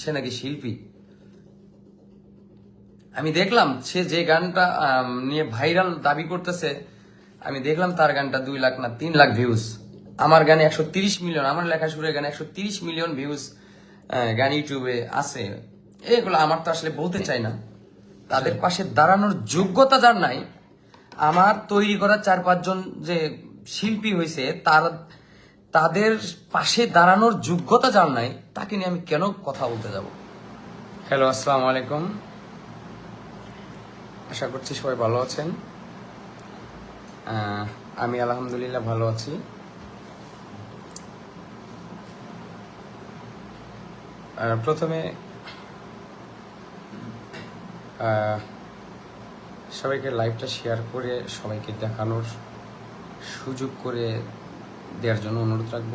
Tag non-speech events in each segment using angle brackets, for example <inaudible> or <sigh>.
সে নাকি শিল্পী। আমি দেখলাম সে যে গানটা নিয়ে ভাইরাল দাবি করতেছে, আমি দেখলাম তার গানটা দুই লাখ না তিন লাখ ভিউজ আমার গানে একশো তিরিশ মিলিয়ন, আমার লেখা সুরের গানে একশো তিরিশ মিলিয়ন ভিউজ গান ইউটিউবে আছে। এগুলো আমার তো আসলে বলতে চাই না। তাদের পাশে দাঁড়ানোর যোগ্যতা যার নাই, আমার তৈরি করা চার পাঁচজন যে শিল্পী হয়েছে তার তাদের পাশে দাঁড়ানোর যোগ্যতা যার নাই, তাকে নিয়ে আমি কেন কথা বলতে যাব? হ্যালো, আসসালামু আলাইকুম। আশা করছি সবাই ভালো আছেন। আমি আলহামদুলিল্লাহ ভালো আছি। প্রথমে সবাইকে লাইভটা শেয়ার করে সবাইকে দেখানোর সুযোগ করে দেওয়ার জন্য অনুরোধ রাখব।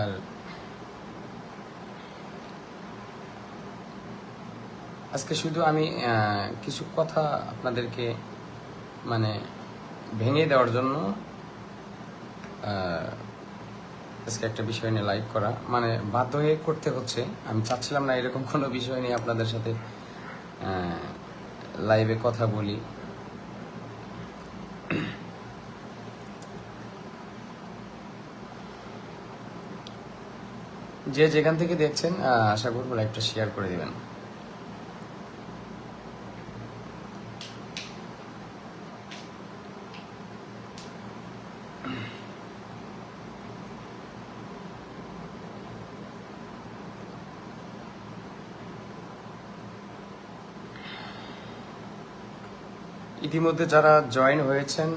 আর আজকে শুধু আমি কিছু কথা আপনাদেরকে মানে ভেঙে দেওয়ার জন্য আজকে একটা বিষয় নিয়ে লাইভ করা। মানে বাধ্য হয়ে করতে হচ্ছে। আমি চাচ্ছিলাম না এরকম কোনো বিষয় নিয়ে আপনাদের সাথে লাইভে কথা বলি। যে যেখান থেকে দেখছেন আশা করব লাইভটা শেয়ার করে দিবেন। ইতিমধ্যে যারা জয়েন হয়েছেন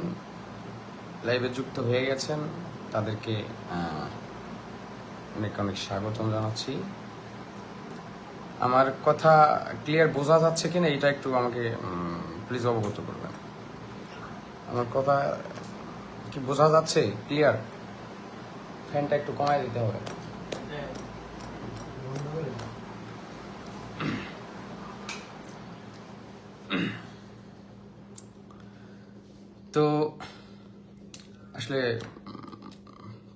লাইভে যুক্ত হয়ে গেছেন, তাদেরকে অনেক অনেক স্বাগতম জানাচ্ছি। আমার কথা ক্লিয়ার বোঝা যাচ্ছে কিনা এটা একটু আমাকে প্লিজ অবগত করবেন। আমার কথা কি বোঝা যাচ্ছে? ক্লিয়ার ফ্যানটা একটু কমায় দিতে হবে। তো আসলে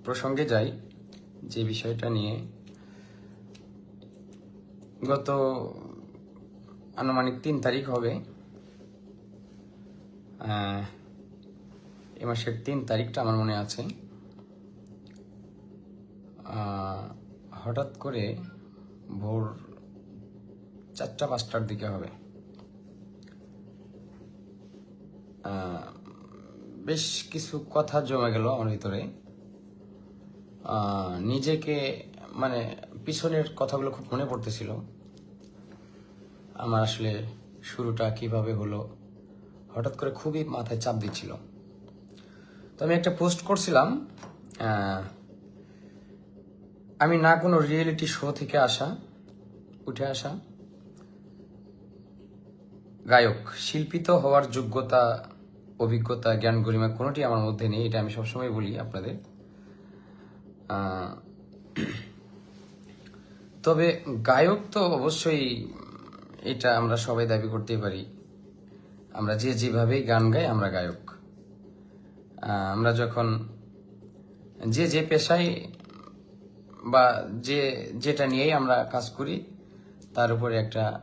প্রসঙ্গে যাই। যে বিষয়টা নিয়ে গত আনুমানিক তিন তারিখ হবে এ মাসের তিন তারিখটা আমার মনে আছে। হঠাৎ করে ভোর চারটা পাঁচটার দিকে হবে। বেশ কিছু কথা জমে গেল আমার ভিতরে। নিজেকে মানে পিছনের কথাগুলো খুব মনে পড়তেছিল। আমার আসলে শুরুটা কীভাবে হলো, হঠাৎ করে খুবই মাথায় চাপ দিচ্ছিল। তো আমি একটা পোস্ট করছিলাম আমি না কোনো রিয়েলিটি শো থেকে আসা, উঠে আসা। গায়ক শিল্পী তো হওয়ার যোগ্যতা, অভিজ্ঞতা, জ্ঞান গরিমা কোনোটি আমার মধ্যে নেই, এটা আমি সবসময় বলি আপনাদের। তবে গায়ক তো অবশ্যই এটা আমরা সবাই দাবি করতেই পারি। আমরা যে যেভাবেই গান গাই, আমরা গায়ক। আমরা যখন যে যে পেশায় বা যে যেটা নিয়েই আমরা কাজ করি, তার উপরে একটা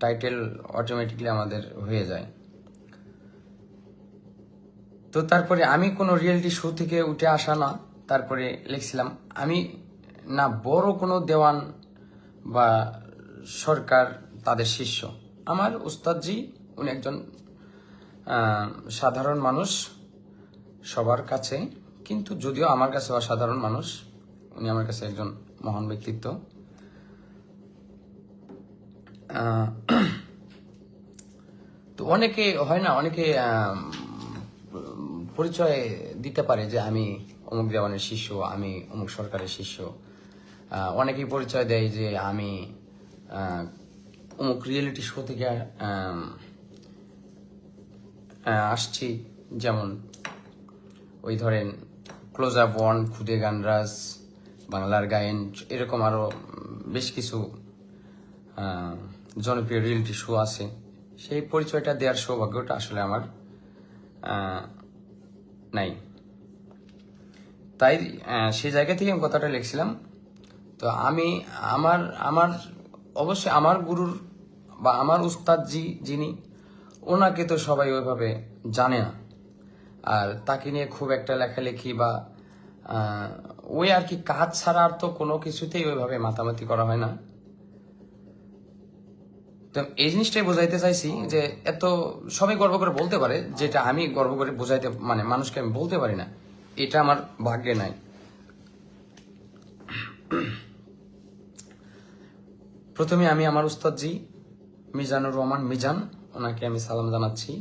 টাইটেল অটোমেটিকলি আমাদের হয়ে যায়। তো তারপরে আমি কোনো রিয়েলিটি শো থেকে উঠে আসা না। তারপরে লিখছিলাম, আমি না বড় কোনো দেওয়ান বা সরকার তাদের শিষ্য। আমার উস্তাদজি উনি একজন সাধারণ মানুষ সবার কাছে, কিন্তু যদিও আমার কাছে অসাধারণ মানুষ, উনি আমার কাছে একজন মহান ব্যক্তিত্ব। তো অনেকে হয় না, অনেকে পরিচয় দিতে পারে যে আমি অমুক দেওয়ানের শিষ্য, আমি অমুক সরকারের শিষ্য। অনেকেই পরিচয় দেয় যে আমি অমুক রিয়েলিটি শো থেকে আসছি। যেমন ওই ধরেন ক্লোজ আপ ওয়ান খুদে গানরাজ, বাংলার গায়েন, এরকম আরও বেশ কিছু জনপ্রিয় রিয়েলিটি শো আছে। সেই পরিচয়টা দেওয়ার সৌভাগ্যটা আসলে আমার নাই। তাই সেই জায়গা থেকে আমি কথাটা লিখছিলাম। তো আমি আমার আমার, অবশ্যই আমার গুরুর বা আমার উস্তাদ উস্তাদজি যিনি, ওনাকে তো সবাই ওইভাবে জানে না। আর তাকে নিয়ে খুব একটা লেখালেখি বা ওই আর কি কাজ ছাড়া আর তো কোনো কিছুতেই ওইভাবে মাতামাতি করা হয় না। তো এই জিনিসটাই বোঝাইতে চাইছি যে এত সবাই গর্ব করে বলতে পারে, যেটা আমি গর্ব করে বোঝাইতে মানে মানুষকে আমি বলতে পারি না। এটা আমার ভাগ্যে নাই। প্রথমে আমি আমার উস্তাদজি মিজানুর রহমান মিজান, ওনাকে আমি সালাম জানাচ্ছি।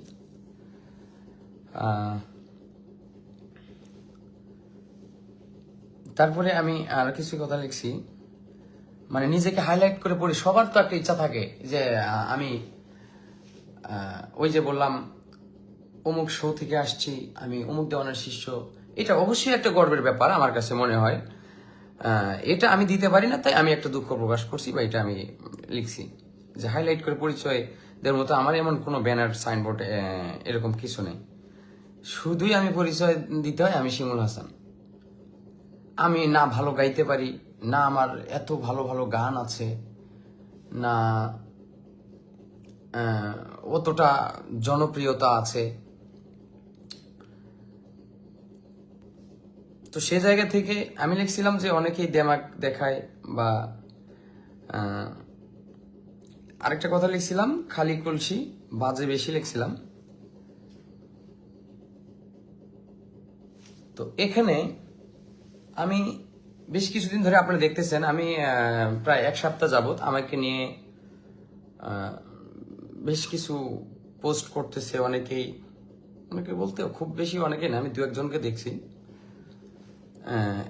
তারপরে আমি আর কিছু কথা লিখছি। মানে নিজেকে হাইলাইট করে পড়ি, সবার তো একটা ইচ্ছা থাকে যে আমি ওই যে বললাম, অমুক শো থেকে আসছি, আমি অমুক দেওয়ানের শিষ্য এটা অবশ্যই একটা গর্বের ব্যাপার, আমার কাছে মনে হয়। এটা আমি দিতে পারি না, তাই আমি একটা দুঃখ প্রকাশ করছি বা এটা আমি লিখছি। যে হাইলাইট করে পরিচয় দের মতো আমার এমন কোনো ব্যানার সাইনবোর্ড এরকম কিছু নেই। শুধুই আমি পরিচয় দিতে হয় আমি শিমুল হাসান। আমি না ভালো গাইতে পারি, না আমার এত ভালো ভালো গান আছে, না অতটা জনপ্রিয়তা আছে। তো সে জায়গা থেকে আমি লিখছিলাম যে অনেকেই দেমাক দেখায় বা আরেকটা কথা লিখছিলাম, খালি কলসি, বাজে বেশি লিখছিলাম। তো এখানে আমি বেশ কিছুদিন ধরে আপনারা দেখতেছেন, আমি প্রায় এক সপ্তাহ যাবত আমাকে নিয়ে বেশ কিছু পোস্ট করতেছে অনেকেই। অনেকে বলতে খুব বেশি অনেকে না, আমি দু একজনকে দেখছি।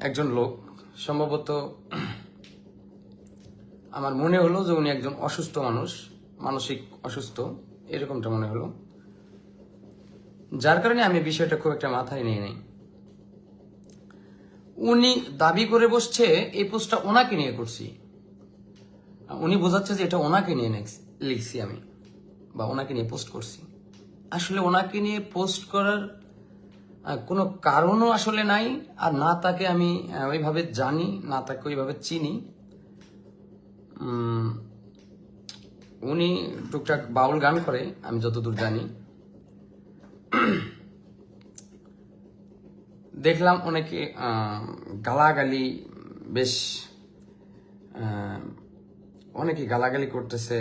একজন লোক। সম্ভবত <clears throat> আমার মনে হলো যে উনি একজন অসুস্থ মানুষ, মানসিক অসুস্থ, এরকমটা মনে হলো। যার কারণে আমি বিষয়টা খুব একটা মাথায় নিয়ে নেই। উনি দাবি করে বসছে, এই পোস্টটা ওনাকে নিয়ে করছি। উনি বোঝাচ্ছে যে এটা ওনাকে নিয়ে লিখছি আমি, বা ওনাকে নিয়ে পোস্ট করছি। আসলে ওনাকে নিয়ে পোস্ট করার কোনো কারণও আসলে নাই, আর না তাকে আমি ওইভাবে জানি, না তাকে ওইভাবে চিনি। উনি টুকটাক বাউল গান করে, আমি যতদূর জানি। দেখলাম অনেকে গালাগালি বেশ অনেকে গালাগালি করতেছে,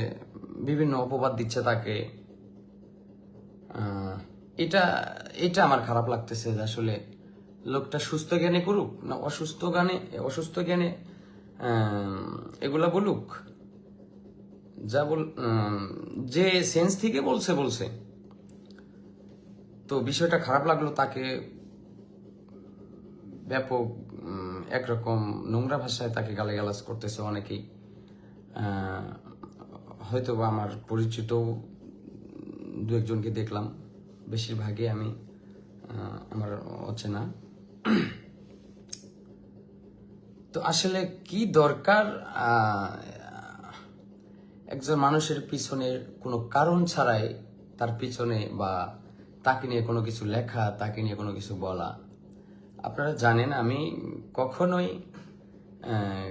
বিভিন্ন অপবাদ দিচ্ছে তাকে। এটা এটা আমার খারাপ লাগতেছে যে আসলে লোকটা সুস্থ জ্ঞানে করুক না অসুস্থ জ্ঞানে অসুস্থ জ্ঞানে এগুলা বলুক। যা বল যে সেন্স থেকে বলছে বলছে। তো বিষয়টা খারাপ লাগল তাকে ব্যাপক একরকম নোংরা ভাষায় তাকে গালাগালাজ করতেছে অনেকেই। হয়তো বা আমার পরিচিত দু একজনকে দেখলাম। বেশিরভাগই আমি আমার অচেনা। তো আসলে কি দরকার? একজন মানুষের পিছনের কোনো কারণ ছাড়াই তার পিছনে বা তাকে নিয়ে কোনো কিছু লেখা, তাকে নিয়ে কোনো কিছু বলা। আপনারা জানেন আমি কখনোই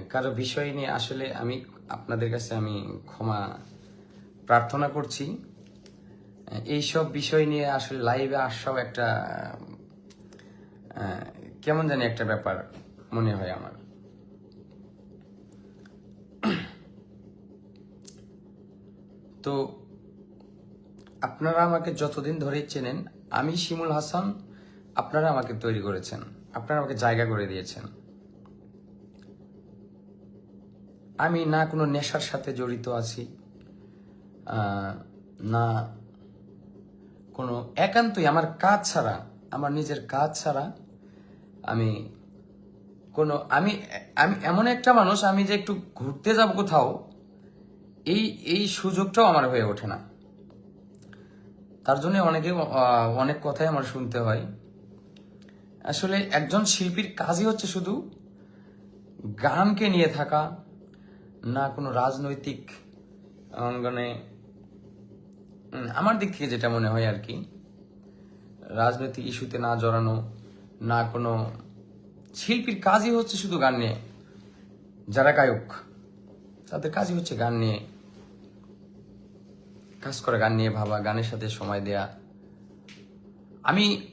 কারও বিষয় নিয়ে আসলে আমি, আপনাদের কাছে আমি ক্ষমা প্রার্থনা করছি। এইসব বিষয় নিয়ে আসলে লাইভে আসাও একটা কেমন জানি একটা ব্যাপার মনে হয় আমার। তো আপনারা আমাকে যতদিন ধরে চেনেন, আমি শিমুল হাসান, আপনারা আমাকে তৈরি করেছেন, আপনারা আমাকে জায়গা করে দিয়েছেন। আমি না কোনো নেশার সাথে জড়িত আছি না কোনো একান্তই আমার কাজ ছাড়া, আমার নিজের কাজ ছাড়া আমি কোনো, আমি আমি এমন একটা মানুষ, আমি যে একটু ঘুরতে যাব কোথাও, এই এই সুযোগটাও আমার হয়ে ওঠে না। তার জন্য অনেকে অনেক কথাই আমার শুনতে হয়। আসলে একজন শিল্পীর কাজই হচ্ছে শুধু গানকে নিয়ে থাকা, না কোনো রাজনৈতিক অঙ্গনে আমার দিক থেকে যেটা মনে হয় আর কি, রাজনৈতিক ইস্যুতে না জড়ানো, না কোনো শিল্পীর কাজই হচ্ছে শুধু গান নিয়ে। যারা গায়ক, তাদের কাজই হচ্ছে গান নিয়ে। কাজ করে, গান নিয়ে ভাবা, গানের সাথে সময় দেয়া। আমি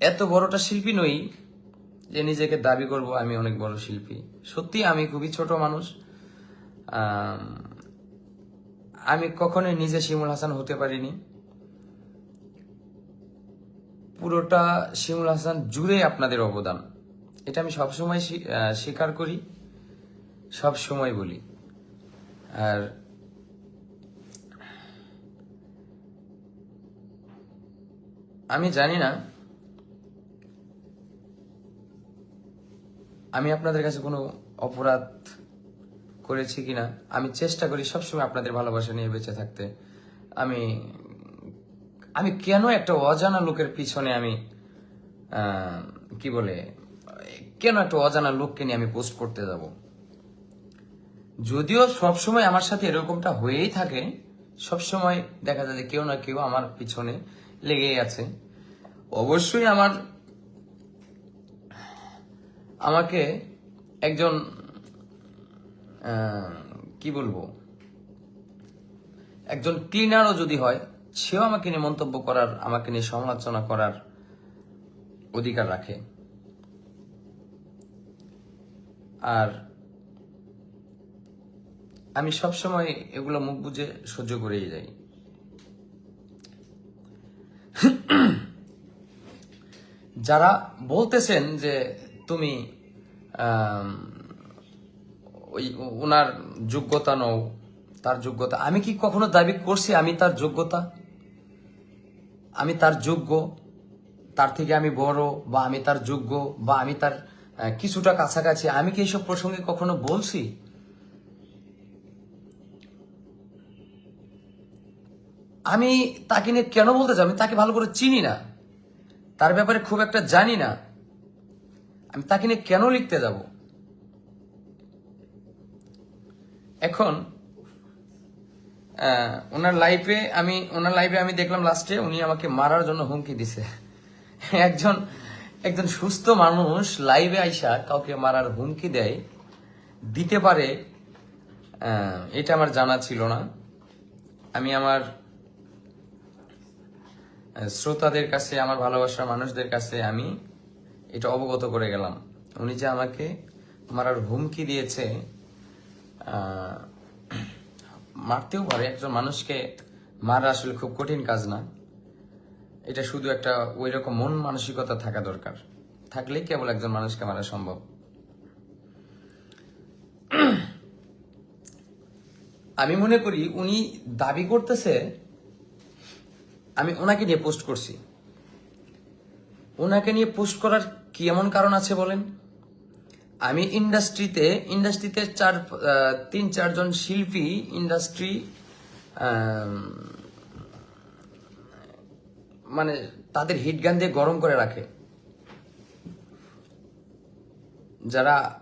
এত বড়টা শিল্পী নই যে নিজেকে দাবি করব, আমি অনেক বড় শিল্পী। সত্যি আমি খুবই ছোট মানুষ আম, কখনোই নিজে শিমুল হাসান হতে পারিনি। পুরোটা শিমুল হাসান জুড়ে আপনাদের অবদান। এটা আমি সবসময় স্বী- স্বীকার করি সব সময় বলি। আর আমি জানি না আমি আপনাদের কাছে কোনো অপরাধ করেছি কিনা, আমি চেষ্টা করি সবসময় আপনাদের ভালোবাসা নিয়ে বেঁচে থাকতে। আমি আমি কেন একটা অজানা লোকের পিছনে আমি কি বলে, কেন একটা অজানা লোককে নিয়ে আমি পোস্ট করতে যাব? যদিও সবসময় আমার সাথে এরকমটা হয়েই থাকে, সবসময় দেখা যায় যে কেউ না কেউ আমার পিছনে লেগেই আছে। অবশ্যই আমার, আমাকে একজন কি বলব? একজন ক্লিনারও যদি হয়, সেও আমাকে নিয়ে মন্তব্য করার, আমাকে নিয়ে সমালোচনা করার অধিকার রাখে। আর আমি সবসময় এগুলো মুখ বুঝে সহ্য করেই যাই। যারা বলতেছেন যে তুমি ওই ওনার যোগ্যতা নও, তার যোগ্যতা। আমি কি কখনো দাবি করছি আমি তার যোগ্যতা? আমি তার যোগ্য, তার থেকে আমি বড়, বা আমি তার যোগ্য, বা আমি তার কিছুটা কাছাকাছি। আমি কি এইসব প্রসঙ্গে কখনো বলছি? আমি তাকে নিয়ে কেন বলতে চাই? আমি তাকে ভালো করে চিনি না। তার ব্যাপারে খুব একটা জানি না। আমি তাকে নিয়ে কেন লিখতে যাব? এখন ওনার লাইফে আমি, ওনার লাইফে আমি দেখলাম লাস্টে উনি আমাকে মারার জন্য হুমকি দিছে। একজন একজন সুস্থ মানুষ লাইভে আইসা কাউকে মারার হুমকি দেয়, দিতে পারে এটা আমার জানা ছিল না। আমি আমার শ্রোতাদের কাছে, আমার ভালোবাসার মানুষদের কাছে আমি এটা অবগত করে গেলাম। উনি যে আমাকে মারার হুমকি দিয়েছে <clears throat> মারতেও পারে। একজন মানুষকে মারা আসলে খুব কঠিন কাজ না। এটা শুধু একটা ওই রকম মন মানসিকতা থাকা দরকার। থাকলেই কেবল একজন মানুষকে মারা সম্ভব। <clears throat> আমি মনে করি উনি দাবি করতেছে, আমি ওনাকে নিয়ে পোস্ট করছি। ওনাকে নিয়ে পোস্ট করার কি এমন কারণ আছে বলেন? আমি ইন্ডাস্ট্রিতে ইন্ডাস্ট্রিতে চার তিন, চারজন শিল্পী ইন্ডাস্ট্রি মানে তাদের হিট গান দিয়ে গরম করে রাখে। যারা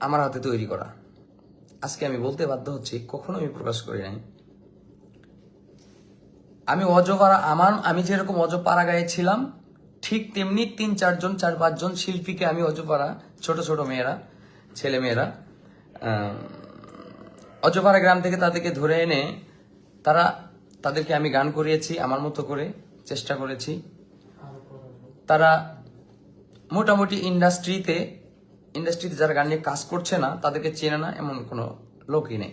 আমার হাতে তৈরি করা। আজকে আমি বলতে বাধ্য হচ্ছি, কখনো আমি প্রকাশ করি নাই। আমি অজপাড়া, আমার, আমি যেরকম অজ অজপাড়া গায়ে ছিলাম ঠিক তেমনি তিন, চারজন, চার, পাঁচজন শিল্পীকে আমি অজপাড়া, ছোট ছোট মেয়েরা, ছেলে মেয়েরা অজপাড়া গ্রাম থেকে তাদেরকে ধরে এনে তারা তাদেরকে আমি গান করিয়েছি, আমার মতো করে চেষ্টা করেছি। তারা মোটামুটি ইন্ডাস্ট্রিতে ইন্ডাস্ট্রিতে যারা গান নিয়ে কাজ করছে না, তাদেরকে চেনে না, এমন কোনো লোকই নেই।